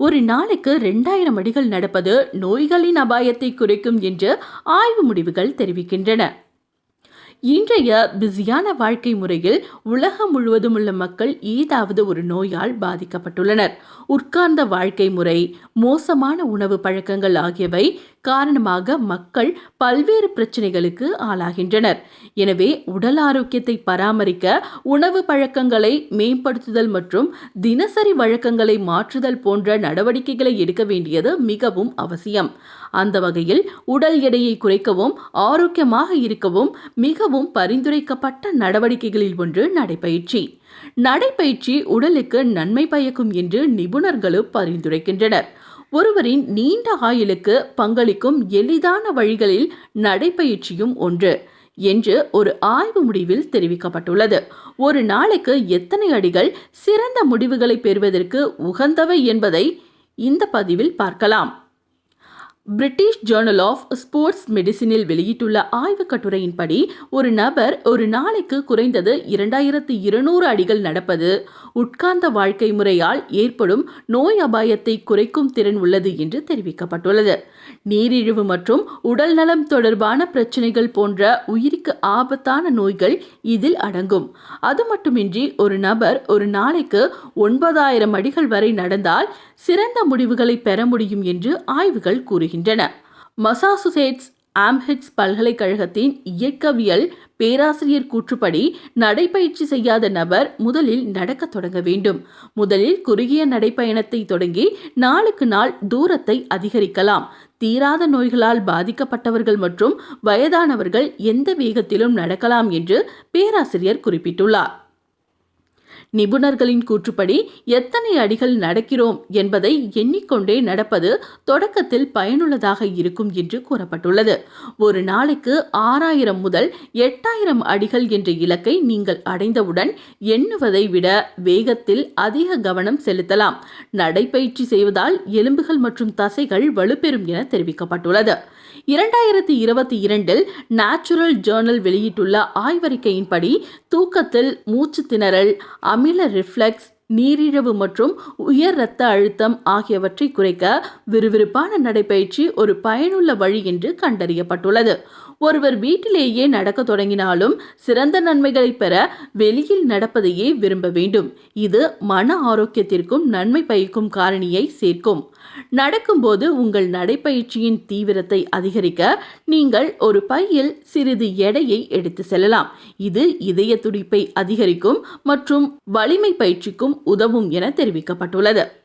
ஒரு நாளைக்கு ரெண்டாயிரம் அடிகள் நடப்பது நோய்களின் அபாயத்தை குறைக்கும் என்று ஆய்வு முடிவுகள் தெரிவிக்கின்றன. இன்றைய பிஸியான வாழ்க்கை முறையில் உலகம் முழுவதும் உள்ள மக்கள் ஏதாவது ஒரு நோயால் பாதிக்கப்பட்டுள்ளனர். உட்கார்ந்த வாழ்க்கை முறை மோசமான உணவு பழக்கங்கள் ஆகியவை காரணமாக மக்கள் பல்வேறு பிரச்சனைகளுக்கு ஆளாகின்றனர். எனவே உடல் ஆரோக்கியத்தை பராமரிக்க உணவு பழக்கங்களை மேம்படுத்துதல் மற்றும் தினசரி வழக்கங்களை மாற்றுதல் போன்ற நடவடிக்கைகளை எடுக்க வேண்டியது மிகவும் அவசியம். அந்த வகையில் உடல் எடையை குறைக்கவும் ஆரோக்கியமாக இருக்கவும் மிக மிகவும் பரிந்துரைக்கப்பட்ட நடவடிக்கைகளில் ஒன்று நடைபயிற்சி. நடைப்பயிற்சி உடலுக்கு நன்மை பயக்கும் என்று நிபுணர்களும் பரிந்துரைக்கின்றனர். ஒருவரின் நீண்ட ஆயுளுக்கு பங்களிக்கும் எளிதான வழிகளில் நடைப்பயிற்சியும் ஒன்று என்று ஒரு ஆய்வு முடிவில் தெரிவிக்கப்பட்டுள்ளது. ஒரு நாளைக்கு எத்தனை அடிகள் சிறந்த முடிவுகளை பெறுவதற்கு உகந்தவை என்பதை இந்த பதிவில் பார்க்கலாம். பிரிட்டிஷ் ஜேர்னல் ஆஃப் ஸ்போர்ட்ஸ் மெடிசினில் வெளியிட்டுள்ள ஆய்வுக் கட்டுரையின்படி ஒரு நபர் ஒரு நாளைக்கு குறைந்தது இரண்டாயிரத்து இருநூறு அடிகள் நடப்பது உட்கார்ந்த வாழ்க்கை முறையால் ஏற்படும் நோய் அபாயத்தை குறைக்கும் திறன் உள்ளது என்று தெரிவிக்கப்பட்டுள்ளது. நீரிழிவு மற்றும் உடல் நலம் தொடர்பான பிரச்சனைகள் போன்ற உயிருக்கு ஆபத்தான நோய்கள் இதில் அடங்கும். அது மட்டுமின்றி ஒரு நபர் ஒரு நாளைக்கு ஒன்பதாயிரம் அடிகள் வரை நடந்தால் சிறந்த முடிவுகளை பெற முடியும் என்று ஆய்வுகள் கூறுகின்றன. மசாசுசேட்ஸ் ஆம்ஹெட்ஸ் பல்கலைக்கழகத்தின் இயக்கவியல் பேராசிரியர் கூற்றுப்படி நடைப்பயிற்சி செய்யாத நபர் முதலில் நடக்க தொடங்க வேண்டும். முதலில் குறுகிய நடைப்பயணத்தை தொடங்கி நாளுக்கு நாள் தூரத்தை அதிகரிக்கலாம். தீராத நோய்களால் பாதிக்கப்பட்டவர்கள் மற்றும் வயதானவர்கள் எந்த வேகத்திலும் நடக்கலாம் என்று பேராசிரியர் குறிப்பிட்டுள்ளார். நிபுணர்களின் கூற்றுப்படி எத்தனை அடிகள் நடக்கிறோம் என்பதை எண்ணிக்கொண்டே நடப்பது தொடக்கத்தில் பயனுள்ளதாக இருக்கும் என்று கூறப்பட்டுள்ளது. ஒரு நாளைக்கு ஆறாயிரம் முதல் எட்டாயிரம் அடிகள் என்ற இலக்கை நீங்கள் அடைந்தவுடன் எண்ணுவதை விட வேகத்தில் அதிக கவனம் செலுத்தலாம். நடைப்பயிற்சி செய்வதால் எலும்புகள் மற்றும் தசைகள் வலுப்பெறும் என தெரிவிக்கப்பட்டுள்ளது. இரண்டாயிரத்தி இருபத்தி இரண்டில் நேச்சுரல் ஜேர்னல் வெளியிட்டுள்ள ஆய்வறிக்கையின்படி தூக்கத்தில் மூச்சு திணறல் அமில ரிஃப்ளெக்ஸ் நீரிழிவு மற்றும் உயர் இரத்த அழுத்தம் ஆகியவற்றை குறைக்க விறுவிறுப்பான நடைப்பயிற்சி ஒரு பயனுள்ள வழி என்று கண்டறியப்பட்டுள்ளது. ஒருவர் வீட்டிலேயே நடக்க தொடங்கினாலும் சிறந்த நன்மைகளை பெற வெளியில் நடப்பதையே விரும்ப வேண்டும். இது மன ஆரோக்கியத்திற்கும் நன்மை பயக்கும் காரணியை சேர்க்கும். நடக்கும்போது உங்கள் நடைப்பயிற்சியின் தீவிரத்தை அதிகரிக்க நீங்கள் ஒரு பையில் சிறிது எடையை எடுத்து செல்லலாம். இது இதய துடிப்பை அதிகரிக்கும் மற்றும் வலிமை பயிற்சிக்கும் உதவும் என தெரிவிக்கப்பட்டுள்ளது.